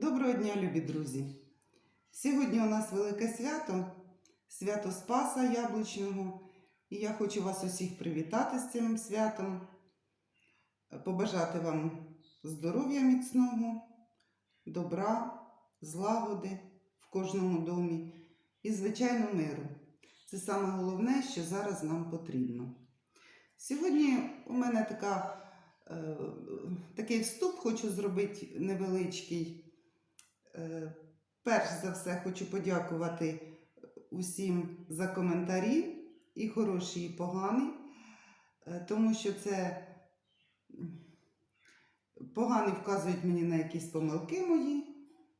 Доброго дня, любі друзі! Сьогодні у нас велике свято, свято Спаса Яблучного. І я хочу вас усіх привітати з цим святом, побажати вам здоров'я міцного, добра, злагоди в кожному домі і, звичайно, миру. Це саме головне, що зараз нам потрібно. Сьогодні у мене така, е, такий вступ хочу зробити невеличкий. Е, Перш за все хочу подякувати усім за коментарі, і хороші, і погані, е, тому що це погані вказують мені на якісь помилки мої,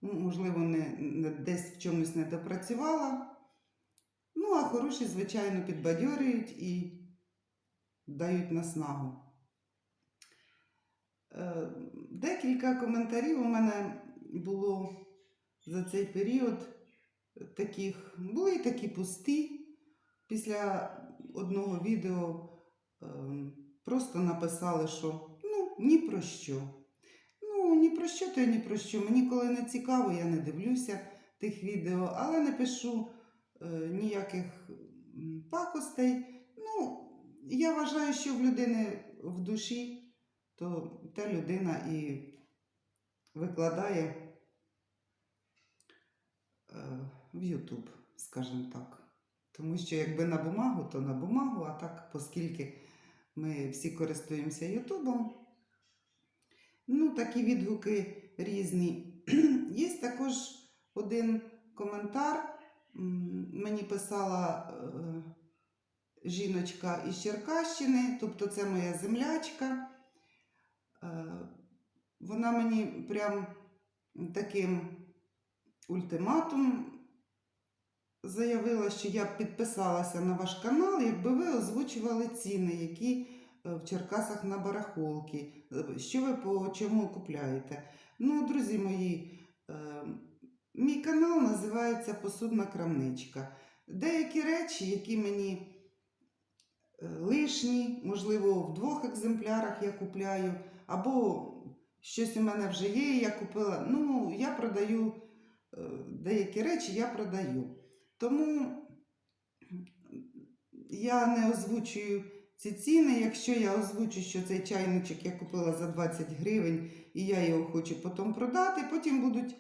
можливо, не, не- десь в чомусь не допрацювала. Ну, а хороші, звичайно, підбадьорюють і дають наснагу. Е, Декілька коментарів у мене було за цей період таких, були і такі пусті. Після одного відео ем, просто написали, що ну, ні про що. Ну, ні про що, то ні про що. Мені коли не цікаво, я не дивлюся тих відео, але не пишу е, ніяких пакостей. Ну, я вважаю, що в людини в душі, то та людина і викладає в YouTube, скажімо так. Тому що якби на бумагу, то на бумагу, а так, оскільки ми всі користуємося Ютубом, ну, такі відгуки різні. Є також один коментар. Мені писала е, жіночка із Черкащини, тобто це моя землячка. Е, Вона мені прям таким ультиматум заявила, що я б підписалася на ваш канал, якби ви озвучували ціни, які е, в Черкасах на барахолки. Е, Що ви по чому купляєте? Ну, друзі мої, е, мій канал називається Посудна крамничка. Деякі речі, які мені лишні, можливо, в двох екземплярах я купляю, або щось у мене вже є, я купила. Ну, я продаю деякі речі, я продаю. Тому я не озвучую ці ціни. Якщо я озвучу, що цей чайничок я купила за 20 гривень і я його хочу потім продати, потім будуть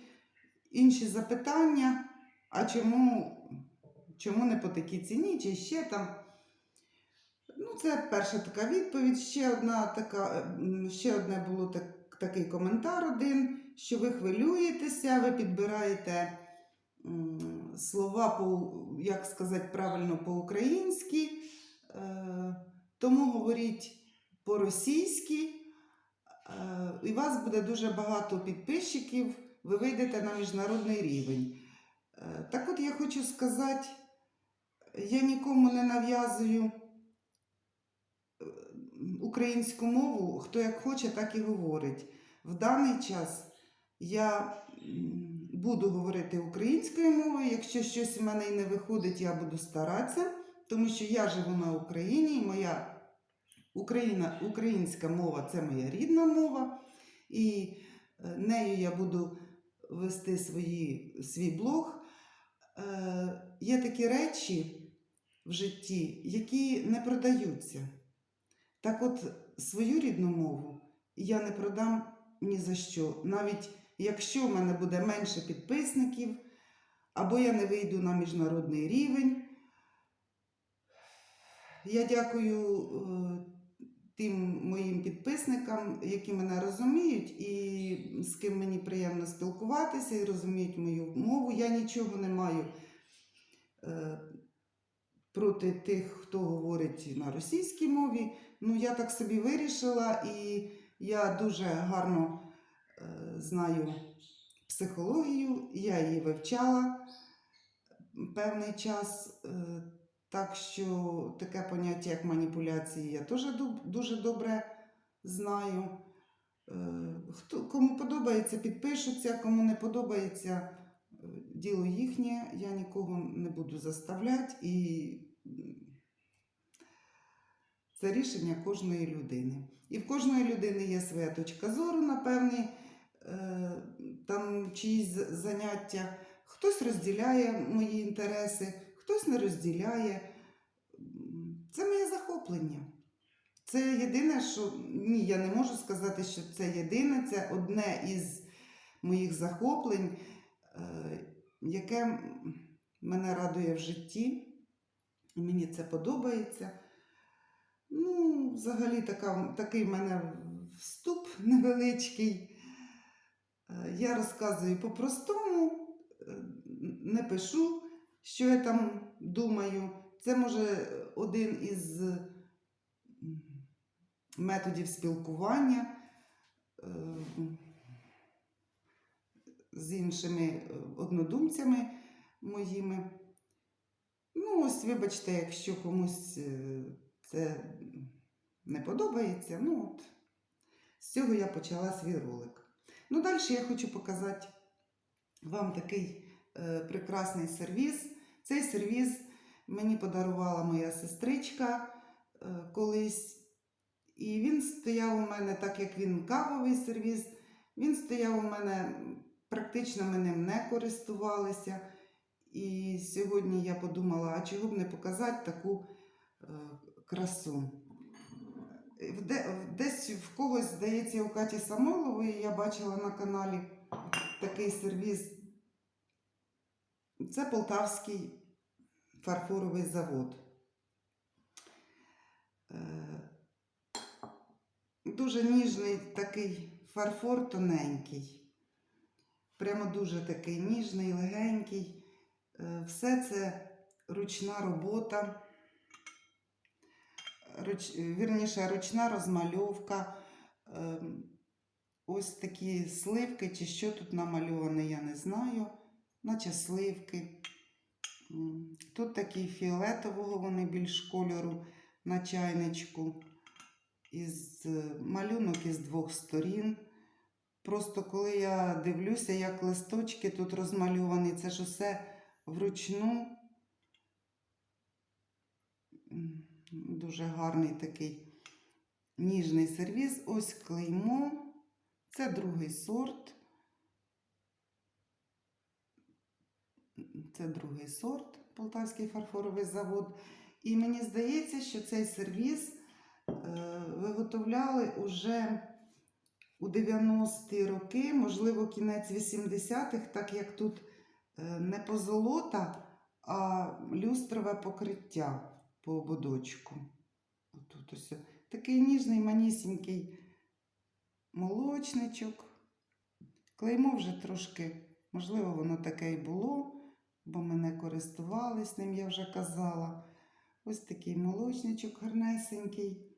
інші запитання, а чому, чому не по такій ціні, чи ще там. Ну, це перша така відповідь. Ще одна така, ще одне було так, такий коментар один, що ви хвилюєтеся, ви підбираєте слова, як сказати правильно, по-українськи, е, тому говоріть по-російськи, е, і вас буде дуже багато підписчиків, ви вийдете на міжнародний рівень. Е, так от я хочу сказати, я нікому не нав'язую українську мову, хто як хоче, так і говорить. В даний час я буду говорити українською мовою. Якщо щось у мене і не виходить, я буду старатися, тому що я живу на Україні, і моя Україна, українська мова це моя рідна мова, і е, нею я буду вести свої, свій блог. Е, Є такі речі в житті, які не продаються. Так от свою рідну мову я не продам ні за що. Навіть якщо в мене буде менше підписників, або я не вийду на міжнародний рівень. Я дякую е, тим моїм підписникам, які мене розуміють, і з ким мені приємно спілкуватися і розуміють мою мову. Я нічого не маю е, проти тих, хто говорить на російській мові. Ну, я так собі вирішила, і я дуже гарно знаю психологію, я її вивчала певний час. Е, так що таке поняття, як маніпуляції, я теж дуже добре знаю. Е, Хто, кому подобається, підпишуться, кому не подобається, е, діло їхнє, я нікого не буду заставляти і це рішення кожної людини. І в кожної людини є своя точка зору на певні е, там чиїсь заняття. Хтось розділяє мої інтереси, хтось не розділяє. Це моє захоплення. Це єдине, що ні, я не можу сказати, що це єдине, це одне із моїх захоплень, е, яке мене радує в житті. І мені це подобається. Ну, взагалі, така, такий в мене вступ невеличкий. Е, Я розказую по-простому, е, не пишу, що я там думаю. Це може один із методів спілкування е, з іншими однодумцями моїми. Ну, ось, вибачте, якщо комусь це не подобається, ну от з цього я почала свій ролик. Ну, далі я хочу показати вам такий е, прекрасний сервіс. Цей сервіс мені подарувала моя сестричка е, колись. І він стояв у мене, так як він кавовий сервіс, він стояв у мене, практично ми ним не користувалися. І сьогодні я подумала, а чого б не показати таку е, красу. В- Десь в когось, здається, у Каті Самойлової я бачила на каналі такий сервіс. Це Полтавський фарфоровий завод. Е, Дуже ніжний такий фарфор тоненький. Прямо дуже такий ніжний, легенький. Е, Все це ручна робота, руч, вірніше, ручна розмальовка. Ем, Ось такі сливки, чи що тут намальоване, я не знаю. Наче сливки. Тут такі фіолетового, вони більш кольору на чайничку. Із е, малюнок із двох сторін. Просто коли я дивлюся, як листочки тут розмальовані, це ж усе вручну. Дуже гарний такий ніжний сервіз. Ось клеймо. Це другий сорт. Це другий сорт Полтавський фарфоровий завод. І мені здається, що цей сервіз е, виготовляли уже у 90-ті роки, можливо, кінець 80-х, так як тут е, не позолота, а люстрове покриття по ободочку. Отут ось такий ніжний, манісінький молочничок. Клеймо вже трошки, можливо, воно таке й було, бо ми не користувались ним, я вже казала. Ось такий молочничок гарнесенький,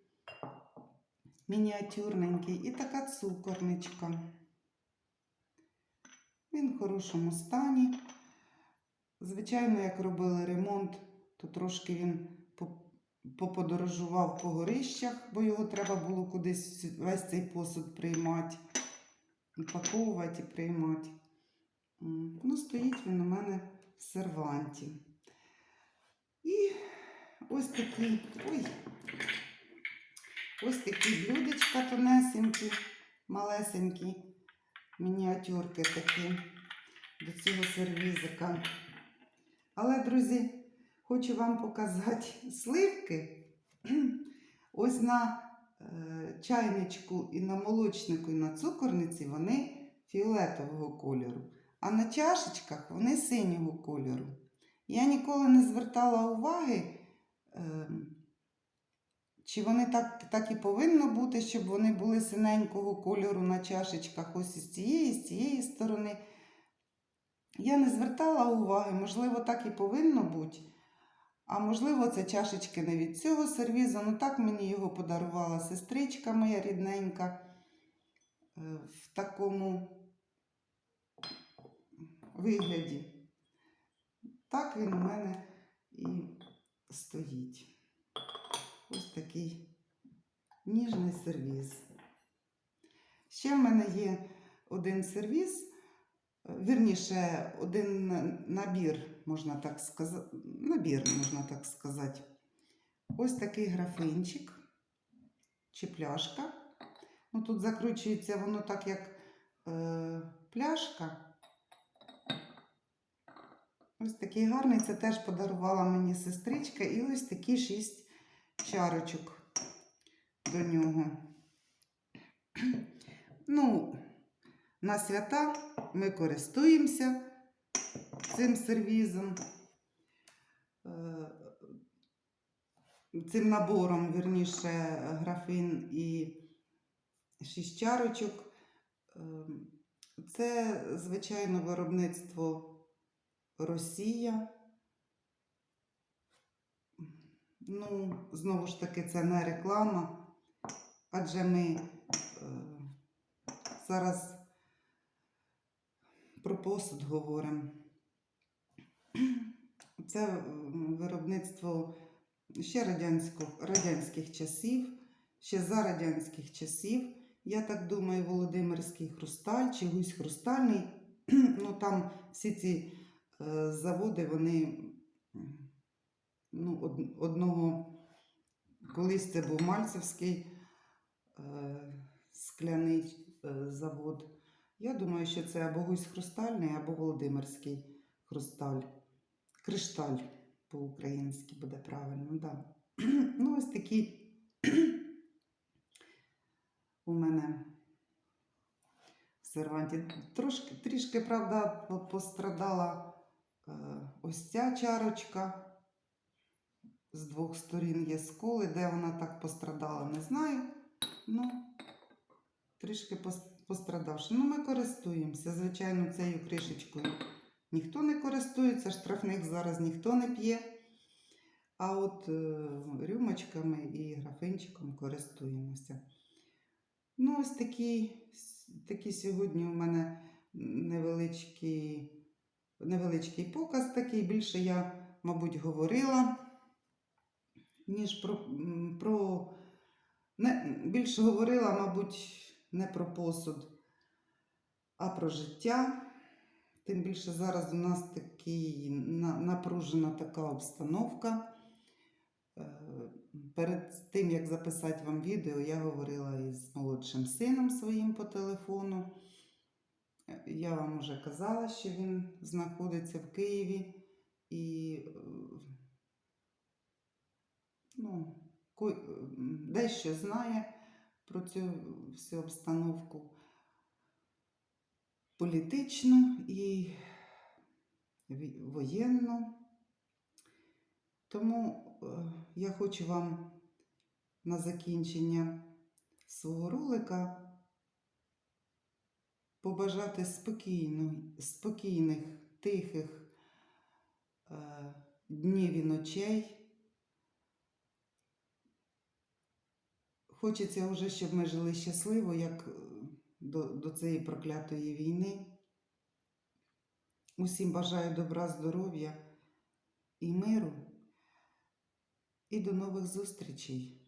мініатюрненький і така цукорничка. Він в хорошому стані. Звичайно, як робили ремонт, то трошки він поподорожував по горищах, бо його треба було кудись весь цей посуд приймати, упаковувати і приймати. Ну, стоїть він у мене в серванті. І ось такі, ой, ось такі блюдечка тонесенькі, малесенькі, мініатюрки такі до цього сервізика. Але, друзі, хочу вам показати сливки. Ось на е, чайничку і на молочнику, і на цукорниці вони фіолетового кольору, а на чашечках вони синього кольору. Я ніколи не звертала уваги, е, чи вони так, так і повинно бути, щоб вони були синенького кольору на чашечках, ось із цієї, з цієї сторони. Я не звертала уваги, можливо, так і повинно бути. А можливо, це чашечки не від цього сервізу. Ну так мені його подарувала сестричка моя рідненька е, в такому вигляді. Так він у мене і стоїть. Ось такий ніжний сервіз. Ще в мене є один сервіз, е, вірніше, один набір, можна так сказати, набір, можна так сказати. Ось такий графинчик чи пляшка. Ну, тут закручується воно так, як е, пляшка. Ось такий гарний, це теж подарувала мені сестричка, і ось такі шість чарочок до нього. Ну, на свята ми користуємося цим сервізом, е, цим набором, вірніше, графин і шість чарочок. Е, Це, звичайно, виробництво Росія. Ну, знову ж таки, це не реклама, адже ми е, зараз про посуд говоримо. Це виробництво ще радянських часів, ще за радянських часів. Я так думаю, Володимирський хрусталь чи гусь хрустальний. Ну там всі ці е, заводи, вони ну, од- одного колись це був Мальцевський е, скляний е, завод. Я думаю, що це або гусь хрустальний, або Володимирський хрусталь. Кришталь по-українськи буде правильно, да. Ну, ось такі у мене в серванті. Трошки, трішки, правда, пострадала е, ось ця чарочка. З двох сторін є сколи, де вона так пострадала, не знаю. Ну, трішки пострадавши. Ну, ми користуємося. Звичайно, цією кришечкою ніхто не користується, штрафних зараз ніхто не п'є. А от е, рюмочками і графинчиком користуємося. Ну, ось такі, такі сьогодні у мене невеличкий, невеличкий показ такий. Більше я, мабуть, говорила, ніж про, про не, більше говорила, мабуть, не про посуд, а про життя. Тим більше зараз у нас такий напружена така обстановка. Е, Перед тим, як записати вам відео, я говорила із молодшим сином своїм по телефону. Е, Я вам вже казала, що він знаходиться в Києві і е, ну, дещо знає про цю всю обстановку політичну і воєнну. Тому е, я хочу вам на закінчення свого ролика побажати спокійних, тихих е, днів і ночей. Хочеться вже, щоб ми жили щасливо, як до, до цієї проклятої війни. Усім бажаю добра, здоров'я і миру. І до нових зустрічей.